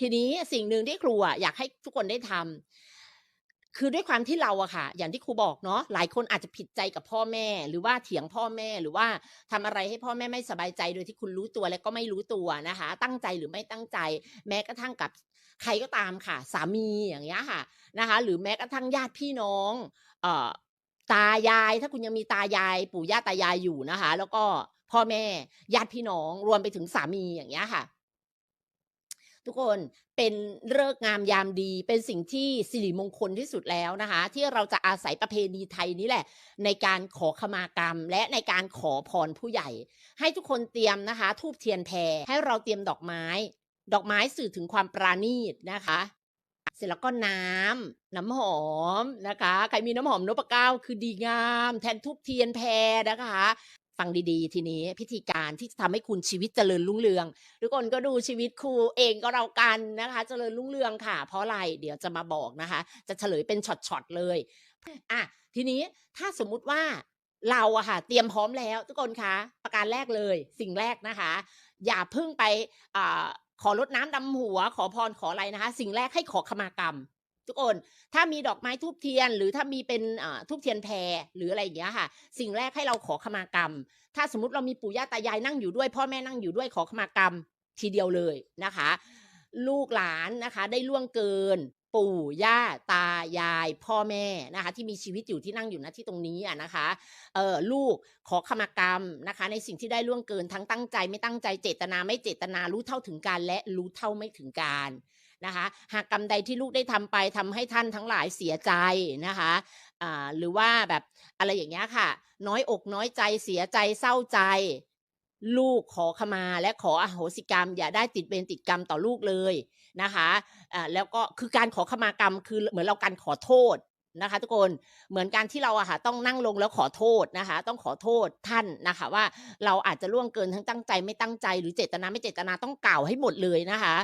ทีนี้สิ่งหนึ่งที่ครูอยากให้ทุกคนได้ทำคือด้วยความที่เราอะค่ะ อย่างที่ครูบอกเนาะหลายคนอาจจะผิดใจกับพ่อแม่ หรือว่าเถียงพ่อแม่หรือว่าทำอะไรให้พ่อแม่ไม่สบายใจโดยที่คุณรู้ตัวและก็ไม่รู้ตัวนะคะ ตั้งใจหรือไม่ตั้งใจ แม้กระทั่งกับใครก็ตามค่ะ สามีอย่างเงี้ยค่ะนะคะ หรือแม้กระทั่งญาติพี่น้องเอ่อตายายถ้าคุณยังมีตายาย ปู่ย่าตายายอยู่นะคะ แล้วก็พ่อแม่ญาติพี่น้องรวมไปถึงสามีอย่างเงี้ยค่ะ ทุกคนเป็นเลิกงามยามดี เป็นสิ่งที่สิริมงคลที่สุดแล้วนะคะ ที่เราจะอาศัยประเพณีไทยนี้แหละ ในการขอขมากรรม และในการขอพรผู้ใหญ่ ให้ทุกคนเตรียมนะคะ ทูบเทียนแพรให้เราเตรียมดอกไม้ ดอกไม้สื่อถึงความปราณีตนะคะเสร็จแล้วก็น้ำน้ำหอมนะคะ ใครมีน้ำหอมนพเก้าคือดีงาม แทนทูบเทียนแพรนะคะ ฟังดีๆ ทีนี้พิธีการที่จะทำให้คุณชีวิตเจริญรุ่งเรือง ทุกคนก็ดูชีวิตครูเองก็เรากันนะคะ เจริญรุ่งเรืองค่ะ เพราะอะไรเดี๋ยวจะมาบอกนะคะ จะเฉลยเป็นช็อตๆเลยอะทีนี้ถ้าสมมุติว่าเราอะค่ะเตรียมพร้อมแล้วทุกคนคะประการแรกเลย สิ่งแรกนะคะ อย่าเพิ่งไปอขอลดน้ำดำหัว ขอพรขออะไรนะคะ สิ่งแรกให้ขอขมากรรม ทุกคน ถ้ามีดอกไม้ทูบเทียน หรือถ้ามีเป็นทูบเทียนแพรหรืออะไรอย่างเงี้ยค่ะ สิ่งแรกให้เราขอขมากรรม ถ้าสมมติเรามีปู่ย่าตายายนั่งอยู่ด้วย พ่อแม่นั่งอยู่ด้วยขอขมากรรมทีเดียวเลยนะคะ ลูกหลานนะคะได้ล่วงเกินปู่ย่าตายาย พ่อแม่นะคะ ที่มีชีวิตอยู่ที่นั่งอยู่ณที่ตรงนี้อะนะคะเออลูกขอขมากรรมนะคะ ในสิ่งที่ได้ล่วงเกินทั้งตั้งใจไม่ตั้งใจเจตนาไม่เจตนารู้เท่าถึงการและรู้เท่าไม่ถึงการ นะคะ หากกรรมใดที่ลูกได้ทำไปทำให้ท่านทั้งหลายเสียใจนะคะหรือว่าแบบอะไรอย่างเงี้ยค่ะ น้อยอกน้อยใจเสียใจเศร้าใจ ลูกขอขมาและขออโหสิกรรม อย่าได้ติดเวรติดกรรมต่อลูกเลยนะคะอ่าแล้วก็คือการขอขมากรรมคือเหมือนเราการขอโทษนะคะทุกคนเหมือนการที่เราอะค่ะต้องนั่งลงแล้วขอโทษนะคะ ต้องขอโทษท่านนะคะ ว่าเราอาจจะล่วงเกินทั้งตั้งใจไม่ตั้งใจหรือเจตนาไม่เจตนาต้องกล่าวให้หมดเลยนะคะ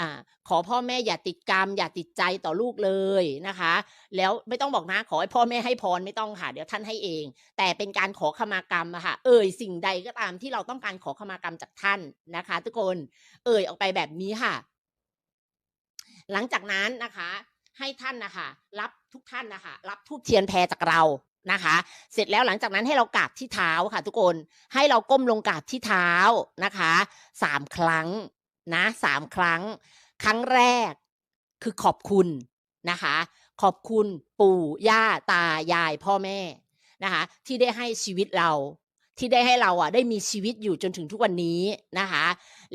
อขอพ่อแม่อย่าติดกรรม อย่าติดใจต่อลูกเลยนะคะ แล้วไม่ต้องบอกนะ ขอให้พ่อแม่ให้พรไม่ต้องค่ะ เดี๋ยวท่านให้เอง แต่เป็นการขอขมากรรมอะค่ะ เอ่ยสิ่งใดก็ตามที่เราต้องการขอขมากรรมจากท่านนะคะ ทุกคนเอ่ยออกไปแบบนี้ค่ะ หลังจากนั้นนะคะ ให้ท่านนะคะรับทุกท่านนะคะ รับทูบเทียนแพรจากเรานะคะ เสร็จแล้วหลังจากนั้นให้เรากราบที่เท้าค่ะ ทุกคนให้เราก้มลงกราบที่เท้านะคะสามครั้ง นะสามครั้ง ครั้งแรกคือขอบคุณนะคะ ขอบคุณปู่ย่าตายายพ่อแม่นะคะที่ได้ให้ชีวิตเราที่ได้ให้เราอะได้มีชีวิตอยู่จนถึงทุกวันนี้นะคะ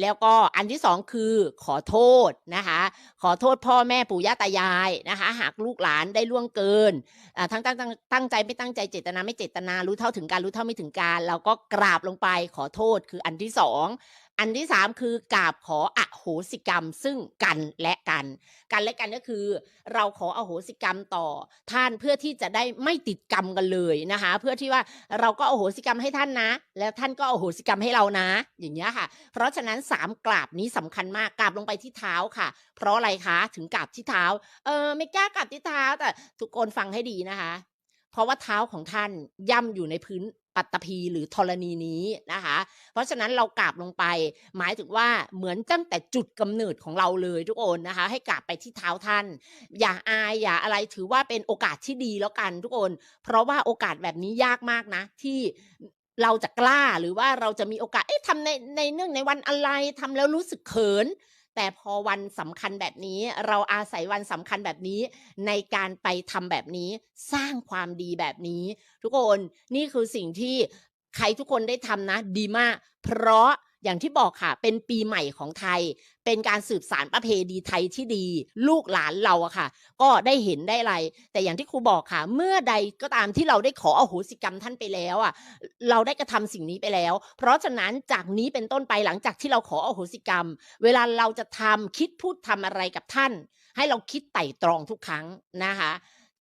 แล้วก็อันที่สองคือขอโทษนะคะ ขอโทษพ่อแม่ปู่ย่าตายายนะคะ หากลูกหลานได้ล่วงเกินทั้งตั้งตั้งตั้งใจไม่ตั้งใจเจตนาไม่เจตนารู้เท่าถึงการรู้เท่าไม่ถึงการเราก็กราบลงไปขอโทษคืออันที่สอง อันที่สามคือกราบขออโหสิกรรมซึ่งกันและกัน กันและกันก็คือ เราขออโหสิกรรมต่อท่านเพื่อที่จะได้ไม่ติดกรรมกันเลยนะคะ เพื่อที่ว่าเราก็อโหสิกรรมให้ท่านนะ แล้วท่านก็อโหสิกรรมให้เรานะ อย่างเงี้ยค่ะ เพราะฉะนั้นสามกราบนี้สำคัญมากกราบลงไปที่เท้าค่ะ เพราะอะไรคะถึงกราบที่เท้าเออไม่กล้ากราบที่เท้าแต่ทุกคนฟังให้ดีนะคะ เพราะว่าเท้าของท่านย่ำอยู่ในพื้นปัตตภีหรือธรณีนี้นะคะ เพราะฉะนั้นเรากราบลงไป หมายถึงว่าเหมือนตั้งแต่จุดกำเนิดของเราเลยทุกคนนะคะ ให้กราบไปที่เท้าท่าน อย่าอายอย่าอะไรถือว่าเป็นโอกาสที่ดีแล้วกันทุกคน เพราะว่าโอกาสแบบนี้ยากมากนะ ที่เราจะกล้าหรือว่าเราจะมีโอกาสเอ๊ะทำในในเนื่องในวันอะไรทำแล้วรู้สึกเขิน แต่พอวันสำคัญแบบนี้ เราอาศัยวันสำคัญแบบนี้ ในการไปทำแบบนี้สร้างความดีแบบนี้ ทุกคนนี่คือสิ่งที่ใครทุกคนได้ทำนะ ดีมาก เพราะ อย่างที่บอกค่ะ เป็นปีใหม่ของไทย เป็นการสืบสารประเพณีไทยที่ดี ลูกหลานเราอะค่ะ ก็ได้เห็นได้อะไร แต่อย่างที่ครูบอกค่ะ เมื่อใดก็ตามที่เราได้ขออโหสิกรรมท่านไปแล้วอะเราได้กระทำสิ่งนี้ไปแล้ว เพราะฉะนั้นจากนี้เป็นต้นไปหลังจากที่เราขออโหสิกรรม เวลาเราจะทำคิดพูดทำอะไรกับท่าน ให้เราคิดไต่ตรองทุกครั้งนะคะ